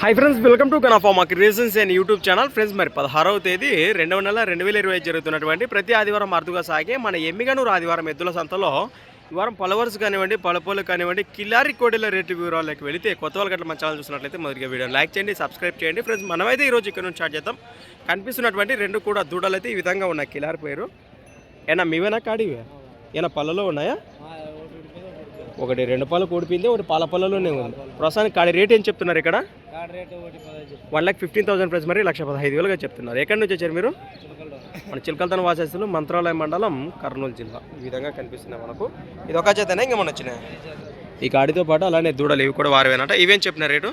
Hi friends welcome to కనఫా మాకు reasons and YouTube channel friends మరి పదహారవ తేదీ రెండవ నెల రెండు వేల ఇరవై జరుగుతున్నటువంటి ప్రతి ఆదివారం అరుదుగా సాగే మన ఎమ్మిగనూరు ఆదివారం ఎద్దుల సంతలో ఈ వారం పలవర్స్ కానివ్వండి పలపోలు కానివ్వండి కిల్లారి కోడెల రేటు వివరాలకు వెళితే కొత్త వాళ్ళ గట్ల మన ఛానల్ చూసినట్లయితే మొదటిగా వీడియో లైక్ చేయండి సబ్స్క్రైబ్ చేయండి. ఫ్రెండ్స్ మనమైతే ఈరోజు ఇక్కడ నుంచి స్టార్ట్ చేద్దాం. కనిపిస్తున్నటువంటి రెండు కూడా దూడలు అయితే ఈ విధంగా ఉన్నాయి. కిలారి పేరు. ఏనా మీవేనా కాడివే? ఏనా పళ్ళలో ఉన్నాయా? ఒకటి రెండు పాలు కూడిపోయింది ఒకటి పాల పళ్ళలోనే ఉంది. ప్రస్తుతానికి కాడి రేట్ ఏం చెప్తున్నారు ఇక్కడ? One lakh fifteen thousand price మరి లక్ష పదహైదు వేలుగా చెప్తున్నారు. ఎక్కడి నుంచి వచ్చారు మీరు? మన చిలకలతన వాసేస్తులు మంత్రాలయం మండలం కర్నూలు జిల్లా. ఈ విధంగా కనిపిస్తున్నాయి మనకు. ఇది ఒక చేతనే? ఇంకా మన వచ్చినాయి? ఈ కాడితో పాటు అలానే దూడలు ఇవి కూడా వారవేనట. ఇవేం చెప్పిన రేటు?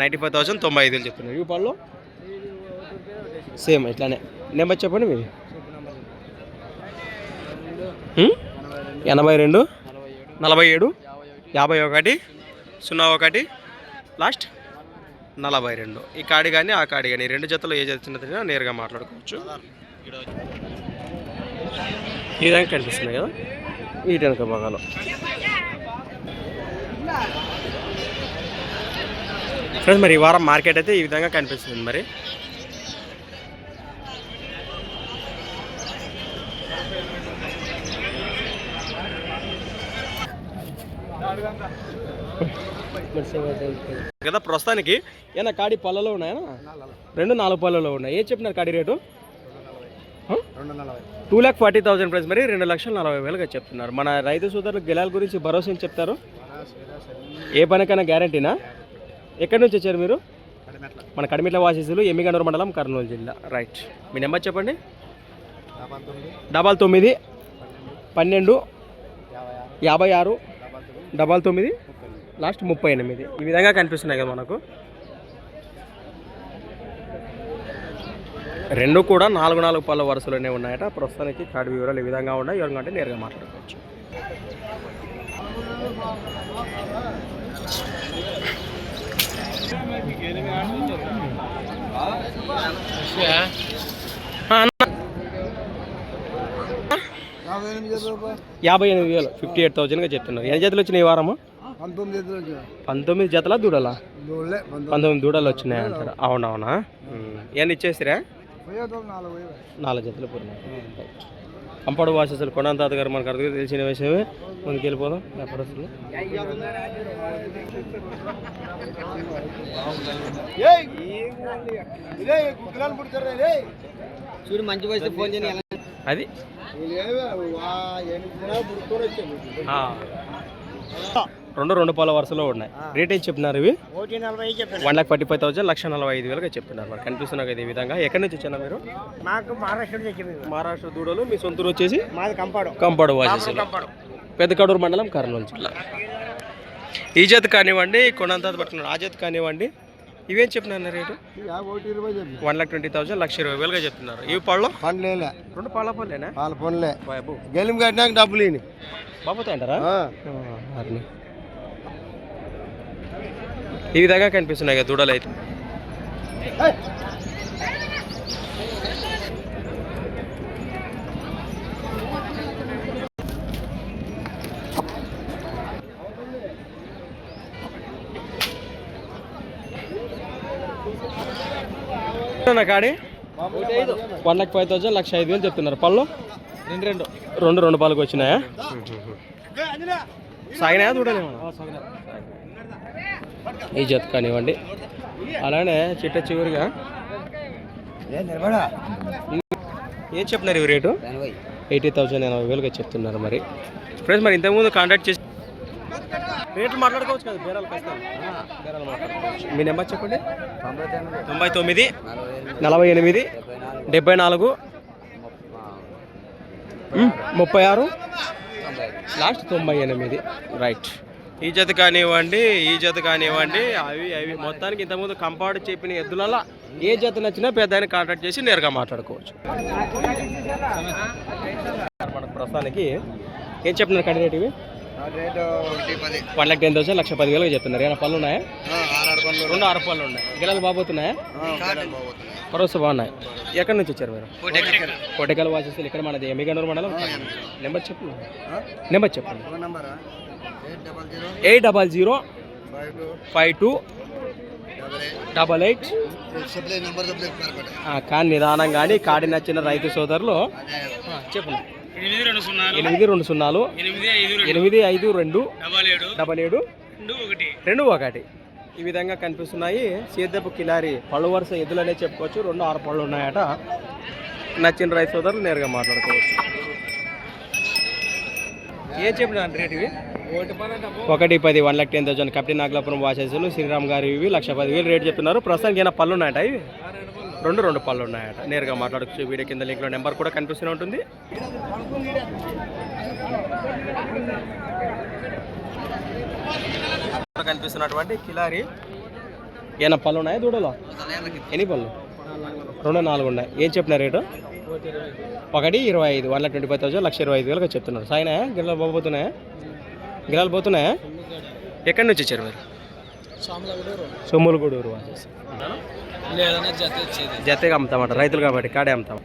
నైంటీ ఫైవ్ థౌసండ్ తొంభై ఐదు వేలు చెప్తున్నారు. ఇవి పళ్ళు? సేమ్ ఇట్లానే. నెంబర్ చెప్పండి హ్మ్? ఎనభై రెండు? నలభై ఏడు? యాభై ఒకటి? సున్నా ఒకటి? లాస్ట్? నలభై రెండు. ఈ కాడి కానీ ఆ కాడి కానీ. రెండు జతలు ఏ జత చిన్నదైనా నేరుగా మాట్లాడుకోవచ్చు. ఈ విధంగా కనిపిస్తున్నాయి కదా? ఈ వెనక భాగాలు. ఫ్రెండ్స్ మరి ఈ వారం మార్కెట్ అయితే ఈ విధంగా కనిపిస్తుంది మరి. కదా ప్రస్తుతానికి? ఏనా కాడి పళ్ళలో ఉన్నాయా? రెండు నాలుగు పళ్ళలో ఉన్నాయి. ఏం చెప్పినారు కాడి rate? Two lakh forty thousand price మరి రెండు లక్షల నలభై వేలుగా చెప్తున్నారు. మన రైతు సోదరులు గెలాల గురించి భరోసా ఏం చెప్తారు? ఏ పనికైనా గ్యారంటీనా? ఎక్కడి నుంచి వచ్చారు మీరు? మన కడిమిట్ల వాసీసులు ఎమ్మిగనూరు మండలం కర్నూలు జిల్లా. రైట్ మీ నెంబర్ చెప్పండి. డబల్ తొమ్మిది పన్నెండు యాభై ఆరు డబల్ తొమ్మిది లాస్ట్ ముప్పై ఎనిమిది. ఈ విధంగా కనిపిస్తున్నాయి కదా మనకు. రెండు కూడా నాలుగు నాలుగు పళ్ళ వరుసలోనే ఉన్నాయట. ప్రస్తుతానికి కార్డ్ వివరాలు ఈ విధంగా ఉన్నాయి. ఎవరికంటే నేరుగా మాట్లాడుకోవచ్చు. Yeah. యాభై ఎనిమిది వేలు ఫిఫ్టీ ఎయిట్ థౌజండ్గా చెప్తున్నారు ఎన్ని జతలు వచ్చినాయి ఈ వారము? పంతొమ్మిది జతల దూడలా? దూడలే పంతొమ్మిది దూడలు వచ్చినాయి అంటారు. అవునవునా? ఏమన్నా ఇచ్చేసిరా? నాలుగు జతలు పూర్ణ. కంపౌండ్ వాసెస్లు కొండ తాత గారు మనకు అర్థం తెలిసిన విషయమే. ముందుకు వెళ్ళిపోదాం. వ్యాపారస్తులు చూడు మంచి వయసు ఫోన్ చేయని. అది. రెండు రెండు పాల వరుసలో ఉన్నాయి. రేట్ ఏం చెప్తున్నారు ఇవి. One lakh forty five thousand లక్ష నలభై ఐదు వేలుగా చెప్తున్నారు మరి. కనిపిస్తున్నారు కదా ఈ విధంగా. ఎక్కడి నుంచి వచ్చారు మీరు? మాకు మహారాష్ట్ర మహారాష్ట్ర దూడలు. మీ సొంతూరు వచ్చేసి? మాది కంపాడు. కంపాడు వాసేసులు పెద్ద కడూరు మండలం కర్నూలు జిల్లా. ఈ జత కానివ్వండి కొనంత పట్టుకున్నారు. ఆ జత కానివ్వండి ఇవేం చెప్తున్నారు rate? One lakh twenty thousand లక్ష ఇరవై వేలుగా చెప్తున్నారు. ఇవి పళ్ళు? పండ్లేలే. రెండు పళ్ళ పళ్ళేనా వాళ్ళ పనులే బాబు. గెలిం కట్టినాక డబ్బులు ఇని బాబుతాయి అంటారా వారిని ఈ విధంగా కనిపిస్తున్నాయి కదా దూడలు అయితే. నా కాడి? వన్ లాక్ ఫైవ్ థౌసండ్ లక్ష ఐదు వేలు చెప్తున్నారు. పళ్ళు? రెండు రెండు. రెండు రెండు పాలకు వచ్చినాయా? సాగినాయా చూడలేమా? ఈ జత కానివ్వండి. అలానే చిట్ట చివరిగా. ఏం చెప్తున్నారు ఇవి రేటు? ఎయిటీ థౌసండ్ ఎనభై వేలుగా చెప్తున్నారు మరి. ఫ్రెండ్స్ మరి ఇంతకుముందు కాంటాక్ట్ చేసి రేట్లు మాట్లాడుకోవచ్చు కదా బేరాలు కష్టాలు మాట్లాడుకోవచ్చు. మీ నెంబర్ చెప్పండి. తొంభై తొమ్మిది నలభై ఎనిమిది డెబ్బై నాలుగు ముప్పై ఆరు లాస్ట్ తొంభై ఎనిమిది. రైట్ ఈ జత కానివ్వండి ఈ జత కానివ్వండి అవి అవి మొత్తానికి ఇంతకుముందు కంపౌండ్ చెప్పిన ఎద్దులలో ఏ జత నచ్చినా పెద్ద ఆయన కాంటాక్ట్ చేసి నేరుగా మాట్లాడుకోవచ్చు. మన ప్రస్తుతానికి ఏం చెప్తున్నారు కడి ఇవి? వన్ లాక్ టెన్ థౌసండ్ లక్ష పదివేలుగా చెప్తున్నారు. ఏమైనా పళ్ళు ఉన్నాయా? పనులు రెండు ఆరు పళ్ళు ఉన్నాయి. గిలాలు బాబోతున్నాయా భరోసా బాగున్నాయి. ఎక్కడి నుంచి వచ్చారు మీరు? కోటకల్ వాసేసి ఇక్కడ మనది ఎమ్మిగనూరు మండలం. నెంబర్ చెప్పు. నెంబర్ చెప్పండి eight double zero. Five two. Double eight. కానీ నిదానం కానీ కాడి నచ్చిన రైతు సోదరులు. ఆ, చెప్పు. ఎనిమిది రెండు సున్నాలు. ఎనిమిది ఐదు రెండు. డబల్ ఏడు. రెండు ఒకటి. ఈ విధంగా కనిపిస్తున్నాయి. సేద్యపు కిలారి పళ్ళు వరుస ఎద్దులనే చెప్పుకోవచ్చు. రెండు ఆరు పళ్ళు ఉన్నాయట. నచ్చిన రైతు సోదరులు నేరుగా మాట్లాడుకోవచ్చు. ఏం చెప్పిన రేట్ ఇవి? ఒకటి పది one lakh ten thousand. Captain Nagalapuram వాసేసులు Sriram గారు ఇవి లక్ష పదివేలు రేట్ చెప్తున్నారు ప్రస్తుతానికి ఏమైనా పళ్ళు ఉన్నాయట ఇవి? రెండు రెండు పళ్ళు ఉన్నాయట. నేరుగా మాట్లాడచ్చు. వీడియో కింద లింక్లో నెంబర్ కూడా కనిపిస్తూనే ఉంటుంది. కనిపిస్తున్నటువంటి కిలారి. ఏమైనా పళ్ళు ఉన్నాయా దూడలో? ఎన్ని పళ్ళు రెండు నాలుగు ఉన్నాయి. ఏం చెప్పిన రేటు? ఒకటి ఇరవై ఐదు. వన్ ట్వంటీ ఫైవ్ థౌసండ్ లక్ష ఇరవై ఐదు వేలుగా చెప్తున్నారు. సాయినా గిల్లలు పోబోతున్నాయా గిలాలు పోతున్నాయా? ఎక్కడి నుంచి వచ్చారు మీరు? సొమ్ములగూడూరు వాసేసి లేదన్నా జత ఇచ్చేది. జతగా అమ్ముతామట రైతులు కాబట్టి కాడే అమ్ముతాం.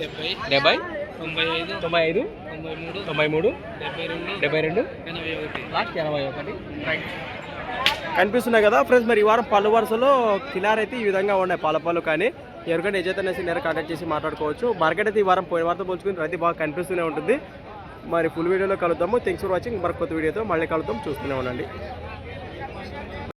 డెబ్బై. డెబ్బై? తొంభై ఐదు. తొంభై ఐదు? తొంభై మూడు. తొంభై మూడు? డెబ్బై రెండు. డెబ్బై రెండు? ఎనభై ఒకటి. లాస్ట్ ఎనభై ఒకటి. కనిపిస్తున్నాయి కదా ఫ్రెండ్స్ మరి ఈ వారం పళ్ళు వరుసలో కిలార్ అయితే ఈ విధంగా ఉన్నాయి పాల పళ్ళు కానీ. ఎవరికైనా ఏజైతే అనేసి నేర కాంటాక్ట్ చేసి మాట్లాడుకోవచ్చు. మార్కెట్ అయితే ఈ వారం పోయిన వారంతో పోల్చుకుని రైతు బాగా కనిపిస్తూనే ఉంటుంది. మరి ఫుల్ వీడియోలో కలుద్దాము. థ్యాంక్స్ ఫర్ వాచింగ్ మరి కొత్త వీడియోతో మళ్ళీ కలుద్దాం. చూస్తూనే ఉండండి.